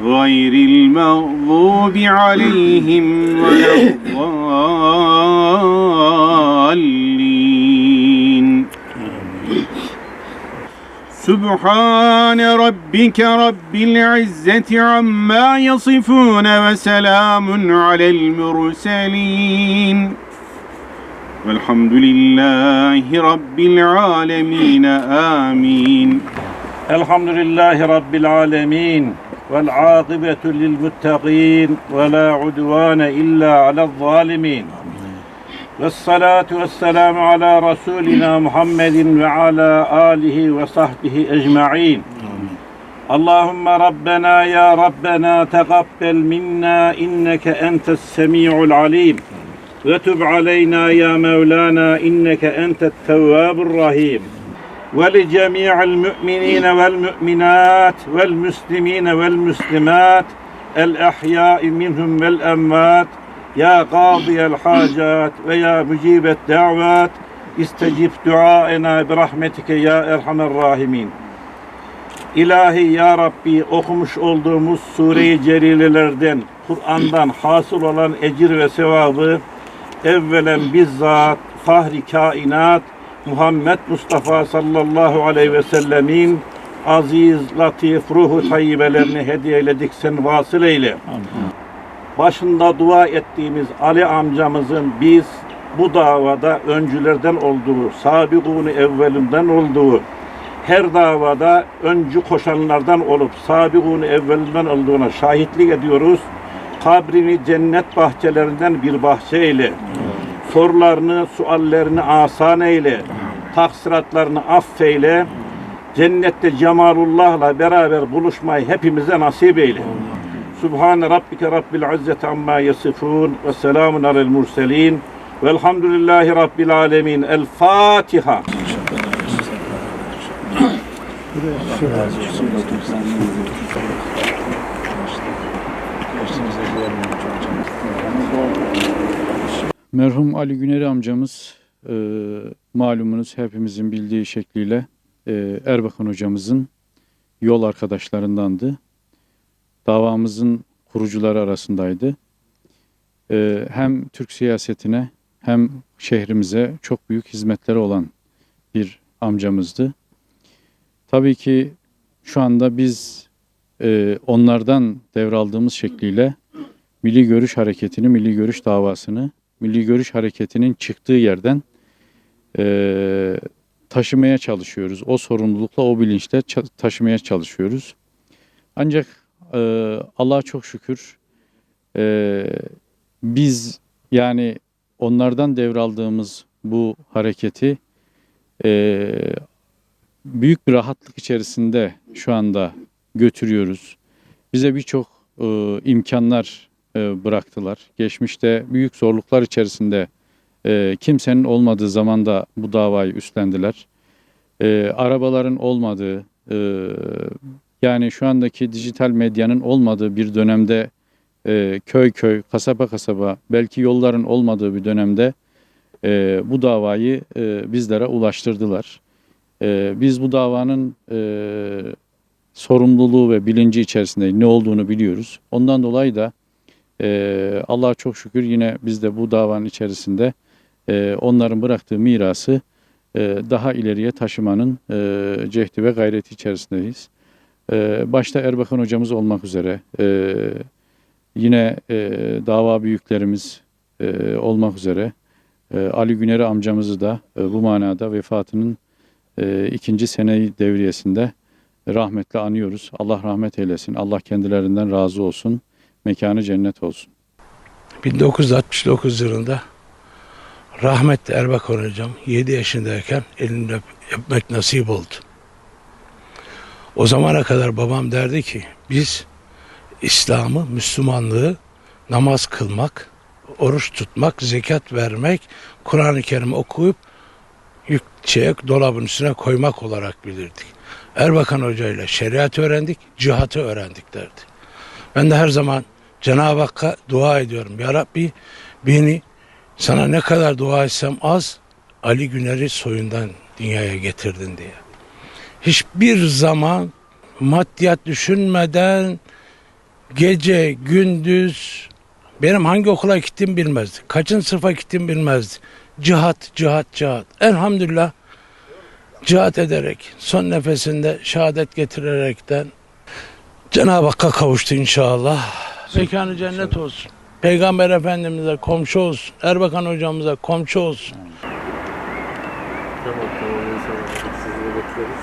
غير المغضوب عليهم ولا الضالين. سبحان ربك رب العزة عما يصفون وسلام على المرسلين. والحمد لله رب العالمين آمين. الحمد لله رب العالمين. والعاقبة للمتقين ولا عدوان إلا على الظالمين. والصلاة والسلام على رسولنا محمد وعلى آله وصحبه أجمعين. اللهم ربنا يا ربنا تقبل منا إنك أنت السميع العليم. وتب علينا يا مولانا إنك أنت التواب الرحيم. ولجميع المؤمنين والمؤمنات والمسلمين والمسلمات الأحياء منهم والأموات يا قاضي الحاجات ويا مجيب الدعوات استجب دعائنا برحمتك ya Erhamer Rahimin. İlahi Ya Rabbi okumuş olduğumuz Sure-i Celilelerden, Kur'an'dan hasıl olan ecir ve sevabı evvelen bizzat fahri kainat Muhammed Mustafa sallallahu aleyhi ve sellemin aziz, latif, ruhu tayyibelerini hediye eyledik sen vasıl eyle. Başında dua ettiğimiz Ali amcamızın biz bu davada öncülerden olduğu, sabikunu evvelinden olduğu, her davada öncü koşanlardan olup sabikunu evvelinden olduğuna şahitlik ediyoruz. Kabrini cennet bahçelerinden bir bahçe eyle. Sorularını, suallerini asan eyle. Taksiratlarını affeyle. Cennette cemalullah'la beraber buluşmayı hepimize nasip eyle. Subhane rabbike rabbil izzeti amma yasifun ve selamun alel murselin velhamdülillahi rabbil alemin. El Fatiha. Merhum Ali Güneri amcamız e, malumunuz hepimizin bildiği şekliyle e, Erbakan hocamızın yol arkadaşlarındandı. Davamızın kurucuları arasındaydı. E, hem Türk siyasetine hem şehrimize çok büyük hizmetleri olan bir amcamızdı. Tabii ki şu anda biz e, onlardan devraldığımız şekliyle Milli Görüş Hareketi'ni, Milli Görüş davasını Milli Görüş Hareketi'nin çıktığı yerden e, taşımaya çalışıyoruz. O sorumlulukla, o bilinçle taşımaya çalışıyoruz. Ancak e, Allah'a çok şükür e, biz yani onlardan devraldığımız bu hareketi e, büyük bir rahatlık içerisinde şu anda götürüyoruz. Bize birçok e, imkanlar e, bıraktılar. Geçmişte büyük zorluklar içerisinde e, kimsenin olmadığı zamanda bu davayı üstlendiler. E, arabaların olmadığı, yani şu andaki dijital medyanın olmadığı bir dönemde köy köy, kasaba kasaba, belki yolların olmadığı bir dönemde bu davayı bizlere ulaştırdılar. Biz bu davanın sorumluluğu ve bilinci içerisinde ne olduğunu biliyoruz. Ondan dolayı da ee, Allah'a çok şükür yine biz de bu davanın içerisinde e, onların bıraktığı mirası e, daha ileriye taşımanın e, cehdi ve gayreti içerisindeyiz. E, başta Erbakan hocamız olmak üzere e, yine e, dava büyüklerimiz e, olmak üzere e, Ali Güneri amcamızı da e, bu manada vefatının e, ikinci seneyi devriyesinde rahmetle anıyoruz. Allah rahmet eylesin. Allah kendilerinden razı olsun. Mekanı cennet olsun. 1969 yılında rahmetli Erbakan hocam 7 yaşındayken elini öp, öpmek nasip oldu. O zamana kadar babam derdi ki biz İslam'ı, Müslümanlığı namaz kılmak, oruç tutmak, zekat vermek, Kur'an-ı Kerim okuyup yük şeye, dolabın üstüne koymak olarak bilirdik. Erbakan Hoca ile şeriat öğrendik, cihatı öğrendik derdi. Ben de her zaman Cenab-ı Hakk'a dua ediyorum. Ya Rabbi beni sana ne kadar dua etsem az Ali Güner'i soyundan dünyaya getirdin diye. Hiçbir zaman maddiyat düşünmeden gece gündüz benim hangi okula gittiğimi bilmezdi. Kaçıncı sınıfa gittiğimi bilmezdi. Cihat, cihat, cihat. Elhamdülillah cihat ederek son nefesinde şehadet getirerekten Cenab-ı Hakk'a kavuştu inşallah. Mekanı cennet olsun. Peygamber Efendimiz'e komşu olsun. Erbakan hocamıza komşu olsun. Tamam tamam. Sizi bekleriz.